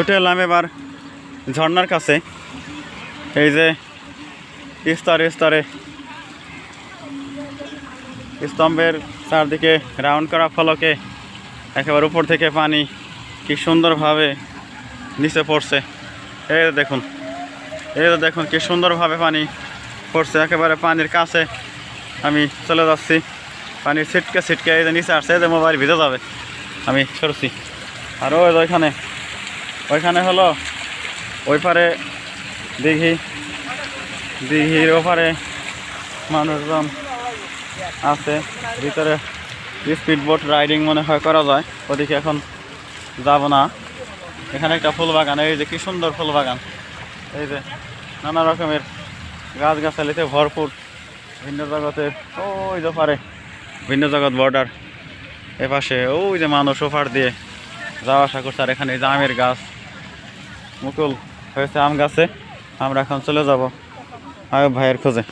ছুটে এলাম এবার ঝর্নার কাছে। এই যে স্তরে স্তরে স্তম্ভের চারদিকে রাউন্ড করা ফলকে, একেবারে উপর থেকে পানি কি সুন্দরভাবে নিচে পড়ছে। এই দেখুন এই দেখুন কি সুন্দরভাবে পানি পড়ছে, একেবারে পানির কাছে আমি চলে যাচ্ছি। পানির ছিটকে ছিটকে এই যে নিচে আসছে, এই যে মোবাইল ভিজে যাবে। আমি সরছি। আর ওই ওইখানে ওইখানে হলো, ওই পারে দিঘি, দিঘির ওপারে মানুষজন আছে। ভিতরে স্পিড বোট রাইডিং মনে হয় করা যায়, ওদিকে এখন যাব না। এখানে একটা ফুল বাগান এই যে কি সুন্দর ফুল বাগান এই যে নানা রকমের গাছ গাছালিতে ভরপুর ভিন্ন জগতের ওই যে পারে ভিন্ন জগৎ বর্ডার এপাশে, ওই যে মানুষ ওপার দিয়ে যাওয়া আসা করছে, আর এখানে আমের গাছ। মুকুল হয়েছে আম গাছে আমরা এখন চলে যাব। আয়ব ভাইয়ের খোঁজে।